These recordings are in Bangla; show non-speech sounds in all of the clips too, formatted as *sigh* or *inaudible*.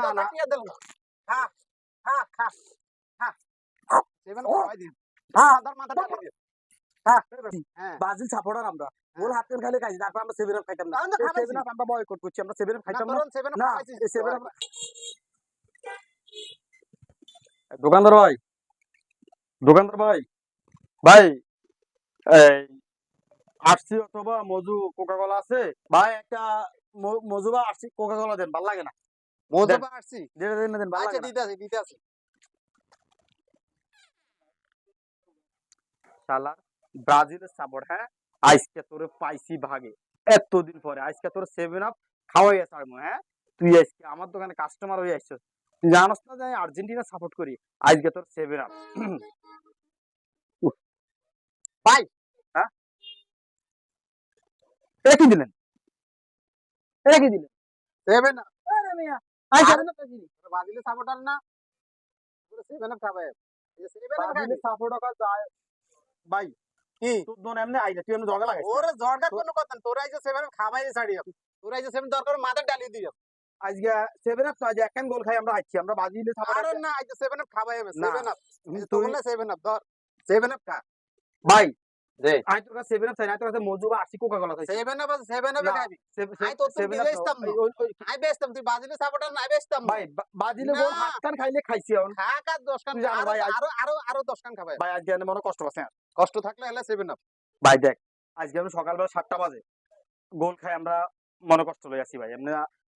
না, দরকার না। টিয়া দিল। না খা খা খা খা। সেভেন ও। খাওয়াই দিন হ্যাঁ। মাথার মাথা টাকা দিন ব্রাজিল সাপোর্টার আমরা। গোল হাত করে খাইছি। তারপর আমরা সেভেন আপ খাইতাম না। সেভেন আপ আমরা বয়কট করছি। আমরা সেভেন আপ খাইতাম না। সেভেন না খাওয়াইছিস সেভেন আপ দোকানদার ভাই। দোকানদার ভাই। ভাই এই আরসি অথবা মজু কোকা কোলা আছে? ভাই একটা মজু বা আরসি কোকা কোলা দেন। ভালো লাগে না। মজা দেন দেন আচ্ছা না দিতে আছে দিতে আছে। শালা ব্রাজিলের সাপোর্ট হ্যাঁ? আজকে তোরে পাইছি ভাগে। এতদিন পরে আজকে তোর সেভেন আপ খাওয়াই আছে আমি হ্যাঁ? তুই আজকে আমার দোকানে কাস্টমার হয়ে আসছিস। তুই জানাস না যে আমি আর্জেন্টিনা সাপোর্ট করি? আজকে তোর সেভেন আপ *clears throat* ভাই। হ্যাঁ? এটা কি দিলেন? এটা কি দিলেন? সেভেন মিয়া আই আর- সেভেন আপ দিলি বাদিলে সাপোর্টার না সেভেন খাবে সেভেন ব্রাজিলের সাপোর্ট করা যায় ভাই কি তোর দোন এমনি আইলে তুই এমনি জগা লাগাইছিস ওরে জর্দার কোনো কথা না তোরা এই যে সেভেন খাবাই ছাড়ি তোরা এই যে সেভেন দরকার মাথা ডালি দিও আজকে সেভেন আপ তো আজ একখান গোল খাই আমরা আইছি আমরা ব্রাজিলের আরে সাপোর্ট না এই যে সেভেন খাবাই হবে না, সেভেন আপ তো তুই বললে সেভেন আপ ধর সেভেন আপ খা ভাই আমি তোর কাছে সেভেন আপ চাই না তোর কাছে মজু বা আশি কোকা কোলা চাই সেভেন আপ সেভেন আপ না, খাবি আই তো তুমি আই তুই বাজিলে সাপোর্টার না। ভাই বাজিলে গোল না। হাতটান খাইলে খাইছি এখন খা খা দশ খান জানো ভাই, আজ- আরও আরও আরও দশ খান খাবাই। ভাই আজকে মনে কষ্ট পাচ্ছে কষ্ট থাকলে হলে সেভেন আপ ভাই দেখ আজকে আমি সকালবেলা সাতটা বাজে। গোল খাই আমরা মনে কষ্ট লই আছি ভাই। এমনি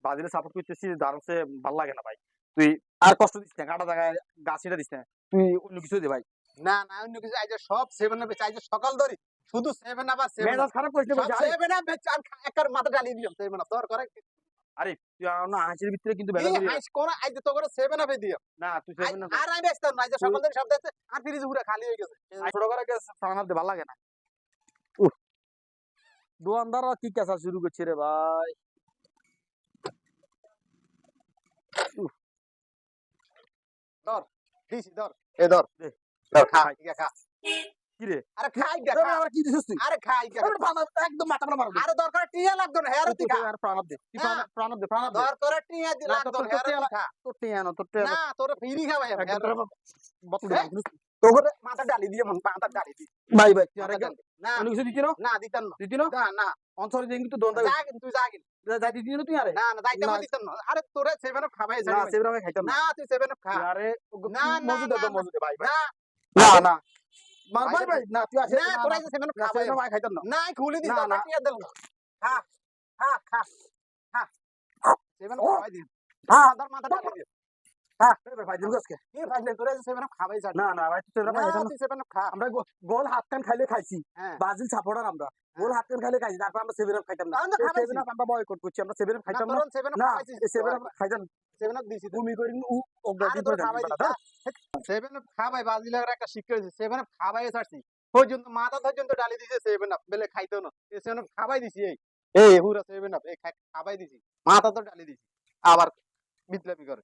বাজিলে সাপোর্ট করতেছি দারুণে ভালো লাগে না ভাই। তুই আর কষ্ট দিস না কাটা জায়গায় গাছিটা দিস না। তুই অন্য কিছু দে ভাই। না না অন্য কিছু আই যে সব সেভেন আপ আই সকাল ধরি। শুধু সেভেন আপ আর সেভেন মেজাজ খারাপ করিস না সেভেন আপ বেচ আর একার মাথা ডালি দিও সেভেন আপ তোর করে আরে তুই না হাসির ভিতরে কিন্তু এই বেজাল করিস না। কোন আই তো করে সেভেন আপে দিও। না তুই সেভেন আর আমি না সকাল ধরে সব দেখছে আর ফ্রিজ পুরো খালি হয়ে গেছে। ছোট করে ফানার দে ভালো লাগে না। দোকানদার কি কেসা শুরু করছে রে ভাই? ধর দিছি ধর। এ ধর। দে। ধর খা খা কি রে আরে খাই গা আরে কি দিছিস তুই? আরে খাই গা আরে প্রাণব একদম মাথা মারা মারবি। আরে দরকার টিয়া লাগতো না হ্যাঁ তুই খা। আর প্রাণব দে তুই না। প্রাণব- প্রাণব দে প্রাণব দে। দরকার টিয়া দি লাগতো না হ্যাঁ তুই খা। তোর টিয়া না তোর টিয়া না তোর ফ্রি খাবাই আমি তোর বতল হ্যাঁ? তোর মাথা ডালি দিয়ে মন মাথা ডালি দি ভাই ভাই আর। না। অন্য কিছু দিতি না? দিতাম না। দিতি না? না অঞ্চল দিন কিন্তু দোন যা কিন্তু যা কিন্তু। যাই দিতি তুই আরে? না না দাইতাম না। দিতাম না। আরে তোরে সেভেন আপ খাবাই না সেভরা আমি খাইতাম না। তুই সেভেন আপ খা। আরে না, না, মজুদ ভাই ভাই না না না। মার ভাই, ভাই না তুই আসে না তোরা যে সেভেন আপ না ভাই খাইতাম না। না খুলে দিস না, না। দিল না। খা হ্যাঁ খা হ্যাঁ মাথা ডালি দিন। হ্যাঁ কি তোরা যে গোল হাত কান খাইলে খাইছি। হ্যাঁ। ব্রাজিল আমরা। গোল হাত কান খাইলে খাইছি। তারপর আমরা সেভেন আপ খাইতাম না। সেভেন আপ আমরা বয়কট করছি। আমরা সেভেন আপ খাইতাম না। তোরন সেভেন আপ না সেভেন আপ খাইতাম সেভেন আপ দিছি ভূমি করি উ অগ্রা আরে দিন তোর করে খাবাই খাইতাম দিছি সেভেন আপ খাবাই বাজিলার একটা শিক্ষা সেভেন আপ খাবাই ছাড়ছি। পর্যন্ত মাথা পর্যন্ত ডালি দিছে সেভেন আপ বেলে খাইতো না। সেভেন আপ খাবাই দিছি এই। এই। হুরা সেভেন আপ এই খাবাই দিছি। মাথা তো ডালি দিছি। আবার বিতলাপি করে।